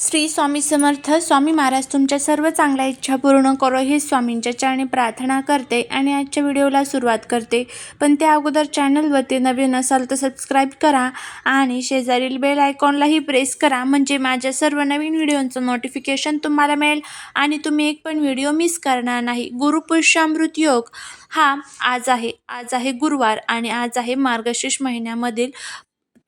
श्री स्वामी समर्थ. स्वामी महाराज तुमच्या सर्व चांगल्या इच्छा पूर्ण करो हे स्वामींच्या चरणी प्रार्थना करते आणि आजच्या व्हिडिओला सुरुवात करते. पण त्या अगोदर चॅनलवरती नवीन असाल तर सबस्क्राईब करा आणि शेजारील बेल आयकॉनलाही प्रेस करा म्हणजे माझ्या सर्व नवीन व्हिडिओंचं नोटिफिकेशन तुम्हाला मिळेल आणि तुम्ही एक पण व्हिडिओ मिस करणार नाही. गुरुपुष्यामृत योग हा आज आहे. आज आहे गुरुवार आणि आज आहे मार्गशीर्ष महिन्यामधील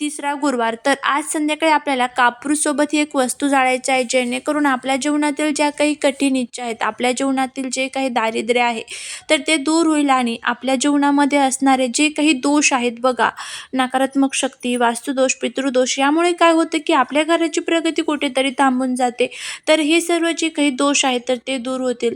तिसरा गुरुवार. तर आज संध्याकाळी आपल्याला कापूरसोबत ही एक वस्तू जाळायची आहे जेणेकरून आपल्या जीवनातील ज्या काही कठीण इच्छा आहेत आपल्या जीवनातील जे काही दारिद्र्य आहे तर ते दूर होईल आणि आपल्या जीवनामध्ये असणारे जे काही दोष आहेत बघा नकारात्मक शक्ती वास्तुदोष पितृदोष यामुळे काय होतं की आपल्या घराची प्रगती कुठेतरी थांबून जाते. तर हे सर्व जे काही दोष आहेत तर ते दूर होतील.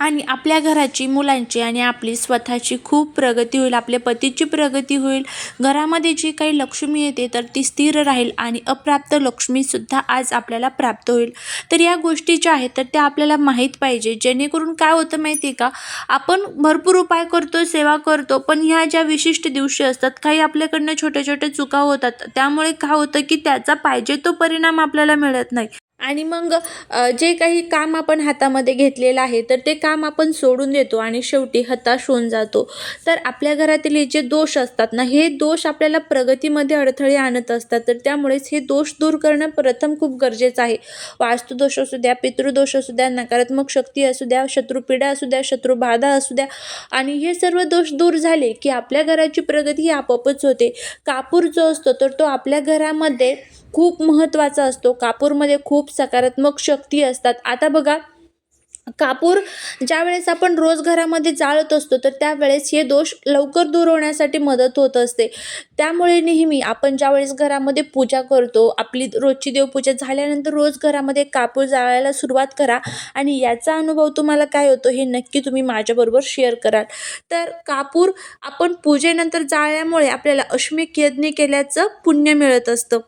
आणि आपल्या घराची मुलांची आणि आपली स्वतःची खूप प्रगती होईल आपल्या पतीची प्रगती होईल. घरामध्ये जी काही लक्ष्मी येते तर ती स्थिर राहील आणि अप्राप्त लक्ष्मीसुद्धा आज आपल्याला प्राप्त होईल. तर या गोष्टी ज्या आहेत तर त्या आपल्याला माहीत पाहिजे. जेणेकरून काय होतं माहिती आहे का? आपण भरपूर उपाय करतो सेवा करतो पण ह्या ज्या विशिष्ट दिवशी असतात काही आपल्याकडनं छोट्या छोट्या चुका होतात. त्यामुळे काय होतं की त्याचा पाहिजे तो परिणाम आपल्याला मिळत नाही. आणि मग जे काही काम आपण हातामध्ये घेतलेलं आहे तर ते काम आपण सोडून देतो आणि शेवटी हताश होऊन जातो. तर आपल्या घरातील हे जे दोष असतात ना हे दोष आपल्याला प्रगतीमध्ये अडथळे आणत असतात. तर त्यामुळेच हे दोष दूर करणं प्रथम खूप गरजेचं आहे. वास्तुदोष असू द्या पितृदोष असू द्या नकारात्मक शक्ती असू द्या शत्रुपीडा असू द्या शत्रुबाधा असू द्या आणि हे सर्व दोष दूर झाले की आपल्या घराची प्रगती ही आपोआपच होते. कापूर जो असतो तर तो आपल्या घरामध्ये खूप महत्त्वाचा असतो. कापूरमध्ये खूप सकारात्मक शक्ती असतात. आता बघा कापूर ज्यावेळेस आपण रोज घरामध्ये जाळत असतो तर त्यावेळेस हे दोष लवकर दूर होण्यासाठी मदत होत असते. त्यामुळे नेहमी आपण ज्यावेळेस घरामध्ये पूजा करतो आपली रोजची देवपूजा झाल्यानंतर रोज घरामध्ये कापूर जाळायला सुरुवात करा आणि याचा अनुभव तुम्हाला काय होतो हे नक्की तुम्ही माझ्याबरोबर शेअर कराल. तर कापूर आपण पूजेनंतर जाळल्यामुळे आपल्याला अश्मिक यज्ञ केल्याचं पुण्य मिळत असतं.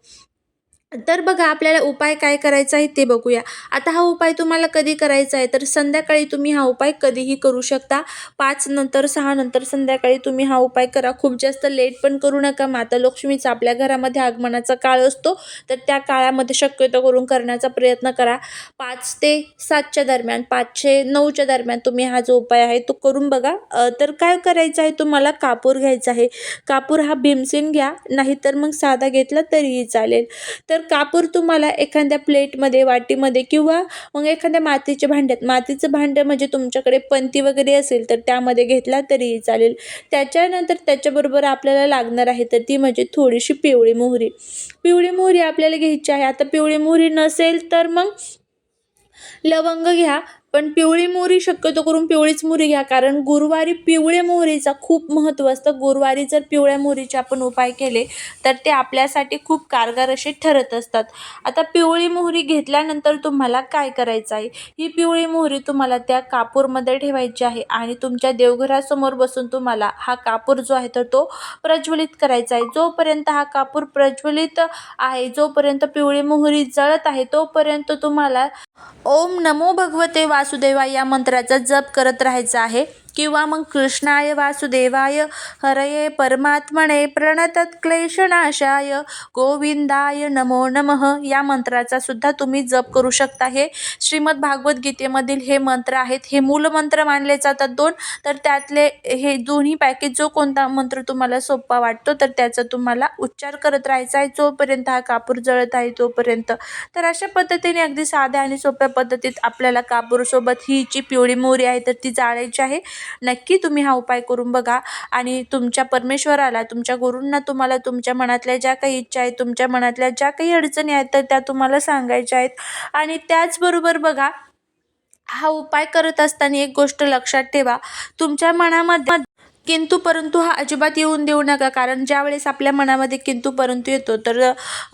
तर बघा आपल्याला उपाय काय करायचा आहे ते बघूया. आता हा उपाय तुम्हाला कधी करायचा आहे? तर संध्याकाळी तुम्ही हा उपाय कधीही करू शकता. पाच नंतर सहा नंतर संध्याकाळी तुम्ही हा उपाय करा. खूप जास्त लेट पण करू नका. माता लक्ष्मीचा आपल्या घरामध्ये आगमनाचा काळ असतो. तर त्या काळामध्ये शक्यतो करून करण्याचा प्रयत्न करा. पाच ते सातच्या दरम्यान पाचशे नऊच्या दरम्यान तुम्ही हा जो उपाय आहे तो करून बघा. तर काय करायचं आहे तुम्हाला? कापूर घ्यायचा आहे. कापूर हा भीमसेन घ्या. नाहीतर मग साधा घेतला तरीही चालेल. तर कापूर तुम्हाला एखाद्या प्लेटमध्ये वाटीमध्ये किंवा मग एखाद्या मातीच्या भांड्यात मातीचं भांडं म्हणजे तुमच्याकडे पंती वगैरे असेल तर त्यामध्ये घेतला तरीही चालेल. त्याच्यानंतर त्याच्याबरोबर आपल्याला लागणार आहे तर ती म्हणजे थोडीशी पिवळी मोहरी. पिवळी मोहरी आपल्याला घ्यायची आहे. आता पिवळी मोहरी नसेल तर मग लवंग घ्या. पण पिवळी मोहरी शक्यतो करून पिवळीच मोहरी घ्या. कारण गुरुवारी पिवळ्या मोहरीचा खूप महत्त्व असतं. गुरुवारी जर पिवळ्या मोहरीचे आपण उपाय केले तर ते आपल्यासाठी खूप कारगर असे ठरत असतात. आता पिवळी मोहरी घेतल्यानंतर तुम्हाला काय करायचं आहे? ही पिवळी मोहरी तुम्हाला त्या कापूरमध्ये ठेवायची आहे आणि तुमच्या देवघरासमोर बसून तुम्हाला हा कापूर जो आहे तर तो प्रज्वलित करायचा आहे. जोपर्यंत हा कापूर प्रज्वलित आहे जोपर्यंत पिवळी मोहरी जळत आहे तोपर्यंत तुम्हाला ओम नमो भगवते वा वासुदेवा या मंत्राचा जप करत राहायचा आहे. किंवा मग कृष्णाय वासुदेवाय हरये परमात्मने प्रणतत क्लेशनाशाय गोविंदाय नमो नमः. या मंत्राचा सुद्धा तुम्ही जप करू शकता. हे श्रीमद भागवत गीतेमधील हे मंत्र आहेत. हे मूल मंत्र मानले जातात दोन. तर त्यातले हे दोन्ही पॅकेज जो कोणता मंत्र तुम्हाला सोपा वाटतो तर त्याचा तुम्हाला उच्चार करत राहायचा आहे. जोपर्यंत हा कापूर जळत आहे तोपर्यंत. तर अशा पद्धतीने अगदी साध्या आणि सोप्या पद्धतीत आपल्याला कापूरसोबत ही जी पिवळी मोहरी आहे तर ती जाळायची आहे. नक्की तुम्ही हा उपाय करून बघा. आणि तुमच्या परमेश्वराला तुमच्या गुरूंना तुम्हाला तुमच्या मनातल्या ज्या काही इच्छा आहेत तुमच्या मनातल्या ज्या काही अडचणी आहेत तर त्या तुम्हाला सांगायच्या आहेत. आणि त्याचबरोबर बघा हा उपाय करत असताना एक गोष्ट लक्षात ठेवा. तुमच्या मनामध्ये किंतु परंतु हा अजिबात येऊन देऊ नका. कारण ज्यावेळेस आपल्या मनामध्ये किंतु परंतु येतो तर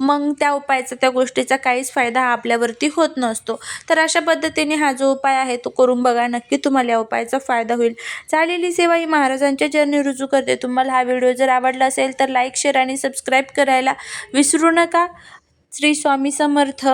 मग त्या उपायाचा त्या गोष्टीचा काहीच फायदा हा आपल्यावरती होत नसतो. तर अशा पद्धतीने हा जो उपाय आहे तो करून बघा. नक्की तुम्हाला या उपायाचा फायदा होईल. झालेली सेवा ही महाराजांच्या जर्नी रुजू करते. तुम्हाला हा व्हिडिओ जर आवडला असेल तर लाईक शेअर आणि सबस्क्राईब करायला विसरू नका. श्री स्वामी समर्थ.